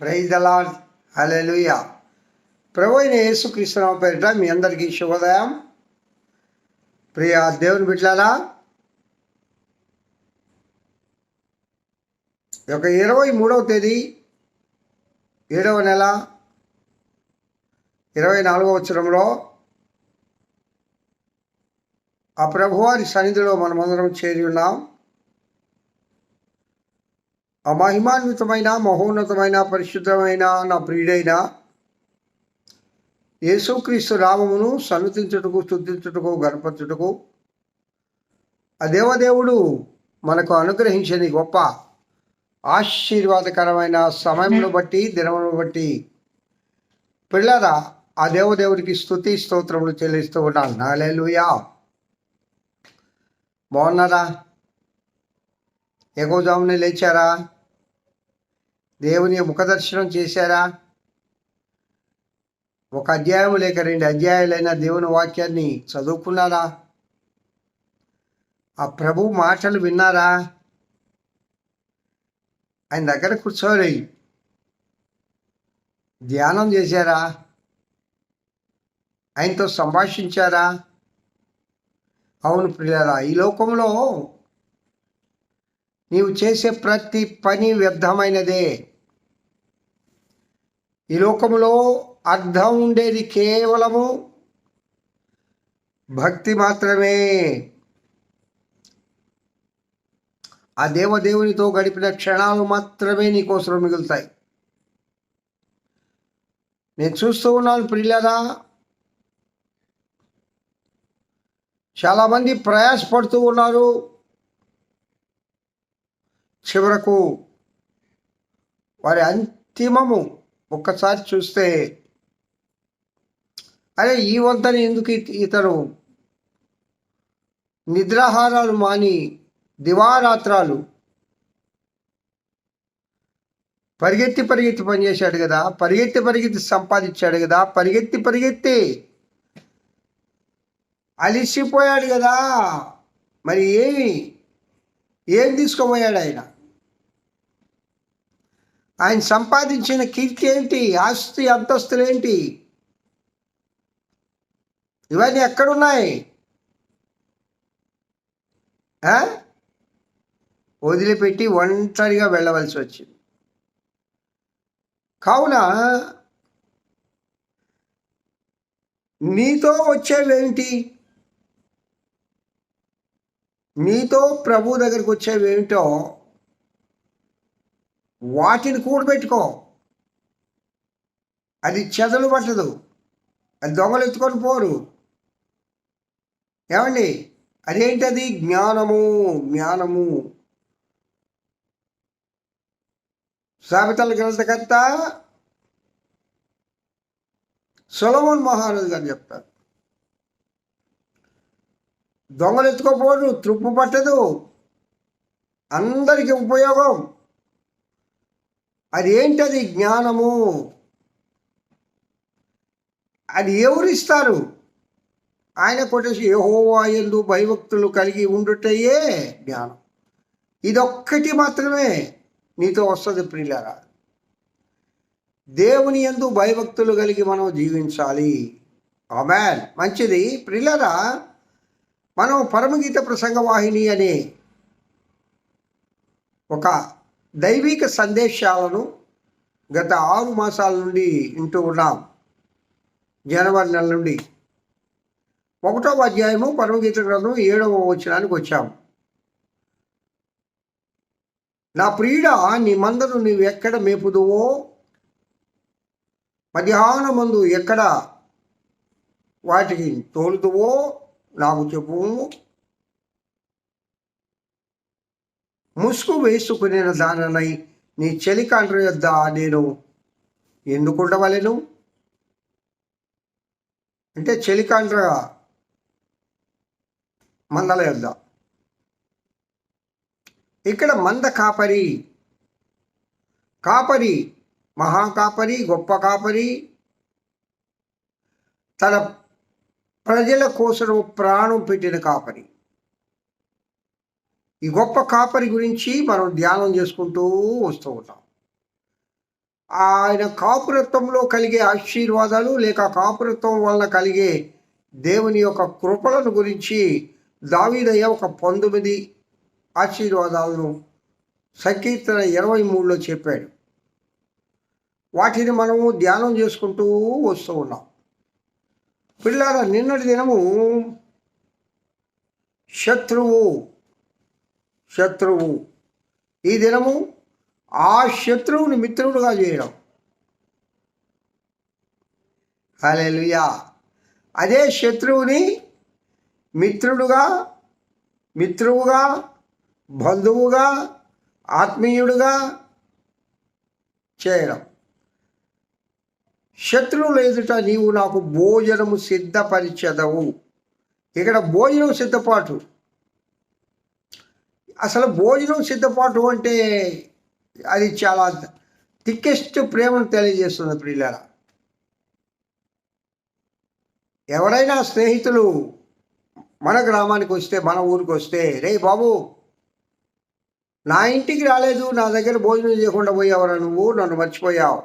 Praise the Lord hallelujah ప్రభు అయిన యేసుక్రీస్తునామ పేరిట మీ అందరికీ శుభోదయం. ప్రియ దేవుని బిడ్డలారా ఒక ఇరవై మూడవ తేదీ ఏడవ నెల ఇరవై నాలుగవ వచ్చరంలో ఆ ప్రభువారి సన్నిధిలో మనమందరం చేరి ఉన్నాం. ఆ మహిమాన్వితమైన మహోన్నతమైన పరిశుద్ధమైన నా ప్రియుడైన యేసుక్రీస్తు రామమును సన్నతించుటకు స్తుతించుటకు గణపరచుటకు. ఆ దేవదేవుడు మనకు అనుగ్రహించని గొప్ప ఆశీర్వాదకరమైన సమయమును బట్టి దినమును బట్టి పిల్లరా ఆ దేవదేవుడికి స్తుతి స్తోత్రములు చెల్లిస్తూ ఉన్నాను. నాలేలుయా బాగున్నారా? ఎగోజామునే లేచారా? దేవుని ముఖదర్శనం చేశారా? ఒక అధ్యాయం లేక రెండు అధ్యాయాలైన దేవుని వాక్యాన్ని చదువుకున్నారా? ఆ ప్రభు మాటలు విన్నారా? ఆయన దగ్గర కూర్చోలే. ధ్యానం చేశారా? ఆయనతో సంభాషించారా? అవును ప్రియారా ఈ లోకంలో నీవు చేసే ప్రతి పని వ్యర్థమైనదే. ఈ లోకంలో అర్థం ఉండేది కేవలము భక్తి మాత్రమే. ఆ దేవదేవునితో గడిపిన క్షణాలు మాత్రమే నీకోసం మిగులుతాయి. నేను చూస్తూ ఉన్నాను ప్రియులరా చాలామంది ప్రయాసపడుతూ ఉన్నారు. చివరకు వారి అంతిమము ఒక్కసారి చూస్తే అరే ఈ వంతని ఎందుకు ఇతను నిద్రాహారాలు మాని దివారాత్రాలు పరిగెత్తి పరిగెత్తి పనిచేశాడు కదా పరిగెత్తి పరిగెత్తి సంపాదించాడు కదా పరిగెత్తి పరిగెత్తి అలిసిపోయాడు కదా. మరి ఏమి? ఏం తీసుకోబోయాడు ఆయన? ఆయన సంపాదించిన కీర్తి ఏంటి? ఆస్తి అంతస్తులు ఏంటి? ఇవన్నీ ఎక్కడున్నాయి? వదిలిపెట్టి ఒంటరిగా వెళ్ళవలసి వచ్చింది. కావున నీతో వచ్చేవేమిటి? నీతో ప్రభు దగ్గరికి వచ్చేవేమిటో వాటిని కూడబెట్టుకో. అది చెదలు పట్టదు. అది దొంగలు ఎత్తుకొని పోరు. ఏమండి? అదేంటది? జ్ఞానము జ్ఞానము. సామెతల గ్రంథకర్త సొలమోన్ మహారాజు గారు చెప్తారు. దొంగలు ఎత్తుకోపోరు తృప్పు పట్టదు. అందరికీ ఉపయోగం. అది ఏంటది జ్ఞానము? అది ఎవరిస్తారు? ఆయన కొట్టేసి యెహోవా యందు భయభక్తులు కలిగి ఉండుటయే జ్ఞానం. ఇదొక్కటి మాత్రమే నీతో వస్తుంది ప్రియులరా. దేవుని యందు భయభక్తులు కలిగి మనం జీవించాలి. ఆమెన్. మంచిది. ప్రియులారా మనం పరమగీత ప్రసంగ వాహిని అనే ఒక దైవిక సందేశాలను గత ఆరు మాసాల నుండి వింటూ ఉన్నాం. జనవరి నెల నుండి. ఒకటో అధ్యాయము పరమగీత గ్రంథం ఏడవ వచనానికి వచ్చాం. నా ప్రియుడ నీ మందను నీవు ఎక్కడ మేపుదువో? మధ్యాహ్నమందు ఎక్కడ వాటికి తోలుదువో? నాకు చెప్పు ముసుగు వేసుకునే దాననై నీ చెలికాండ్ర యొద్ద నేను ఎందుకు అంటే చెలికాండ్ర మందల యొద్ద. ఇక్కడ మంద కాపరి కాపరి మహాకాపరి గొప్ప కాపరి తన ప్రజల కోసం ప్రాణం పెట్టిన కాపరి. ఈ గొప్ప కాపరి గురించి మనం ధ్యానం చేసుకుంటూ వస్తూ ఉంటాం. ఆయన కాపురత్వంలో కలిగే ఆశీర్వాదాలు లేక కాపురత్వం వలన కలిగే దేవుని యొక్క కృపలను గురించి దావీదయ్య ఒక పంతొమ్మిది ఆశీర్వాదాలను సంకీర్తన ఇరవై మూడులో చెప్పాడు. వాటిని మనము ధ్యానం చేసుకుంటూ వస్తూ ఉన్నాం. పిల్లల నిన్నటి దినము శత్రువు శత్రువు. ఈ దినము ఆ శత్రువుని మిత్రుడుగా చేయడం. హల్లెలూయా. అదే శత్రువుని మిత్రుడుగా మిత్రువుగా బంధువుగా ఆత్మీయుడుగా చేయడం. శత్రువుల ఎదుట నీవు నాకు భోజనము సిద్ధపరిచెదవు. ఇక్కడ భోజనం సిద్ధపాటు. అసలు భోజనం సిద్ధపాటు అంటే అది చాలా థిక్కెస్ట్ ప్రేమను తెలియజేస్తుంది ప్రియులార. ఎవరైనా స్నేహితులు మన గ్రామానికి వస్తే మన ఊరికి వస్తే రే బాబు నా ఇంటికి రాలేదు నా దగ్గర భోజనం చేయకుండా పోయావరా నువ్వు నన్ను మర్చిపోయావు.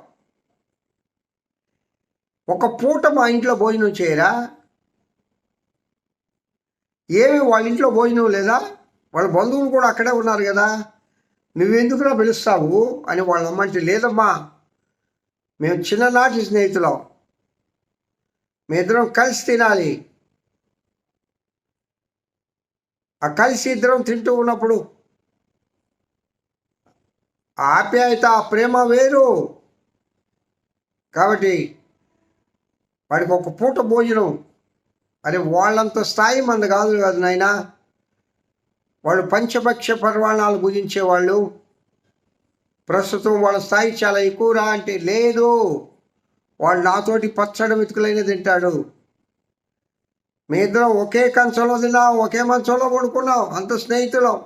ఒక పూట మా ఇంట్లో భోజనం చేయరా? ఏమి వాళ్ళ ఇంట్లో భోజనం లేదా? వాళ్ళ బంధువులు కూడా అక్కడే ఉన్నారు కదా. నువ్వెందుకురా పిలుస్తావు? అని వాళ్ళ అమ్మంటే లేదమ్మా మేము చిన్ననాటి స్నేహితులం. మీ ఇద్దరం కలిసి తినాలి. ఆ కలిసి ఇద్దరం తింటూ ఉన్నప్పుడు ఆప్యాయత ఆ ప్రేమ వేరు. కాబట్టి వాడికి ఒక పూట భోజనం. అరే వాళ్ళంత స్థాయి మంది కాదు కాదు నాయనా. వాళ్ళు పంచభక్ష పర్వాణాలు భుజించేవాళ్ళు ప్రస్తుతం వాళ్ళ స్థాయి చాలా ఎక్కువరా అంటే లేదు. వాళ్ళు నాతోటి పచ్చడి మెతుకులైన తింటాడు. మీ ఇద్దరం ఒకే కంచంలో తిన్నాం ఒకే మంచంలో కొనుక్కున్నాం అంత స్నేహితులం.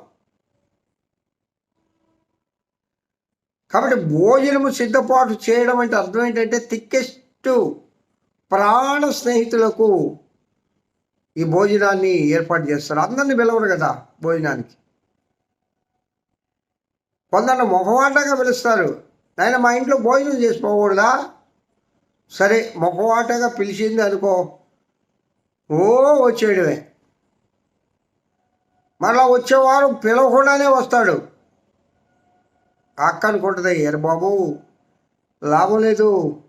కాబట్టి భోజనము సిద్ధపాటు చేయడం అంటే అర్థం ఏంటంటే థిక్కెస్ట్ ప్రాణ స్నేహితులకు ఈ భోజనాన్ని ఏర్పాటు చేస్తారు. అందరిని పిలవరు కదా భోజనానికి. కొందరు మొహమాటగా పిలుస్తారు. ఆయన మా ఇంట్లో భోజనం చేసుకోకూడదా సరే మొహమాటగా పిలిచింది అనుకో. ఓ వచ్చేయడమే. మరలా వచ్చేవారు పిలవకుండానే వస్తాడు. అక్క అనుకుంటుంది ఎరు బాబు లాభం లేదు.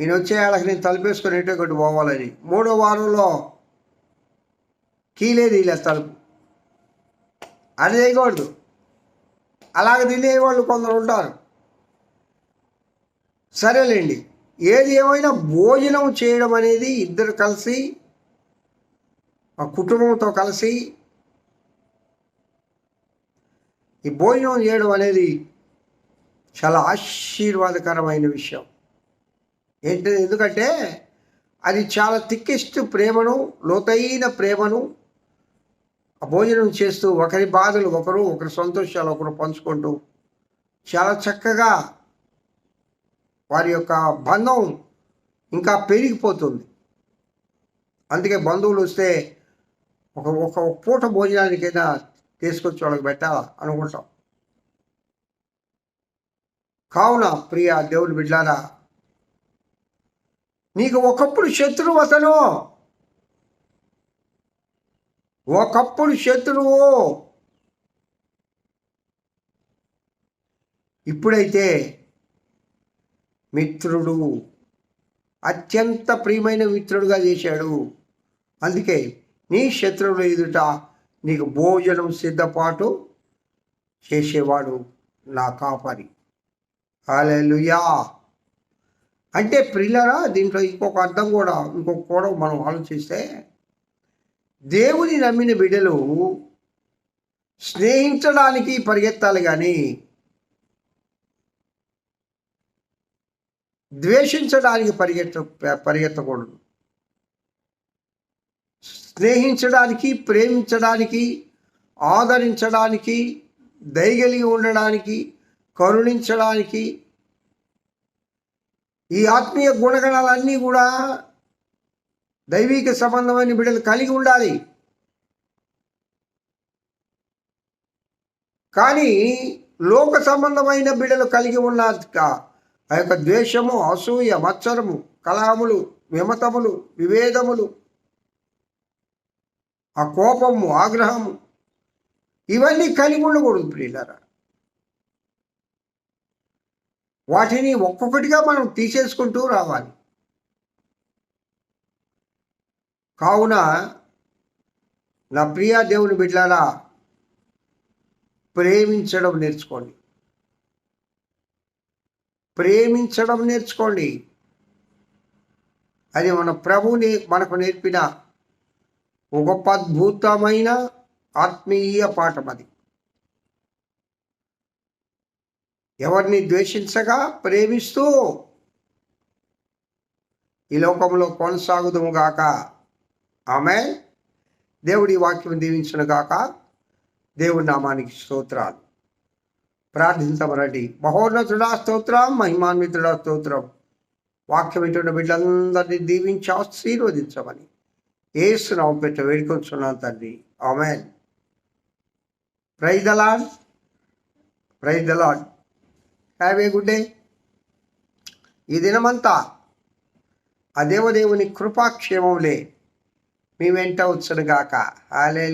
ఈయన వచ్చే నేను తలుపేసుకొని ఎటో ఒకటి పోవాలని. మూడో వారంలో కీలేదు ఇలా తలుపు. అది చేయకూడదు. అలాగ తినేవాళ్ళు కొందరు ఉంటారు. సరేలేండి. ఏది ఏమైనా భోజనం చేయడం అనేది ఇద్దరు కలిసి ఆ కుటుంబంతో కలిసి ఈ భోజనం చేయడం అనేది చాలా ఆశీర్వాదకరమైన విషయం. ఏంటి ఎందుకంటే అది చాలా థిక్కెస్ట్ ప్రేమను లోతైన ప్రేమను భోజనం చేస్తూ ఒకరి బాధలు ఒకరు ఒకరి సంతోషాలు ఒకరు పంచుకుంటూ చాలా చక్కగా వారి యొక్క బంధం ఇంకా పెరిగిపోతుంది. అందుకే బంధువులు వస్తే ఒక ఒక పూట భోజనానికైనా తీసుకొచ్చి వాళ్ళకి పెట్టాలా అనుకుంటాం. కావున ప్రియ దేవుని బిడ్డారా నీకు ఒకప్పుడు శత్రువు అతను ఒకప్పుడు శత్రువు. ఇప్పుడైతే మిత్రుడు అత్యంత ప్రియమైన మిత్రుడుగా చేశాడు. అందుకే నీ శత్రువుల ఎదుట నీకు భోజనం సిద్ధపాటు చేసేవాడు నా కాపరి. అలెలుయా అంటే ప్రిల్లరా దీంట్లో ఇంకొక అర్థం కూడా ఇంకొక కూడా మనం ఆలోచిస్తే దేవుని నమ్మిన బిడ్డలు స్నేహించడానికి పరిగెత్తాలి కానీ ద్వేషించడానికి పరిగెత్త పరిగెత్తకూడదు. స్నేహించడానికి ప్రేమించడానికి ఆదరించడానికి దయగలిగి ఉండడానికి కరుణించడానికి ఈ ఆత్మీయ గుణగణాలన్నీ కూడా దైవిక సంబంధమైన బిడ్డలు కలిగి ఉండాలి. కానీ లోక సంబంధమైన బిడలు కలిగి ఉన్న ఆ యొక్క ద్వేషము అసూయ మత్సరము కలహములు విమతములు విభేదములు ఆ కోపము ఆగ్రహము ఇవన్నీ కలిగి ఉండకూడదు ప్రియులరా. వాటిని ఒక్కొక్కటిగా మనం తీసేసుకుంటూ రావాలి. కావున నా ప్రియ దేవుని బిడ్డలారా ప్రేమించడం నేర్చుకోండి. ప్రేమించడం నేర్చుకోండి. అది మన ప్రభుని మనకు నేర్పిన ఒక గొప్ప అద్భుతమైన ఆత్మీయ పాఠం అది. ఎవరిని ద్వేషించగా ప్రేమిస్తూ ఈ లోకంలో కొనసాగుదుము గాక ఆమె దేవుడి వాక్యం దీవించను గాక దేవుడి నామానికి స్తోత్రాలు. ప్రార్థించమరండి మహోన్నతుడా స్తోత్రం మహిమాన్వితుడా స్తోత్రం. వాక్యం వింటున్న బిడ్డలందరినీ దీవించి ఆశీర్వదించమని ఏసునామం పెట్ట వేడుకొంచున్నాను తండ్రి. Amen. Praise the Lord praise the Lord have a good day. ఈ దినమంతా ఆ దేవదేవుని కృపాక్షేమములే మీ వెంట వచ్చునుగాక. హాలే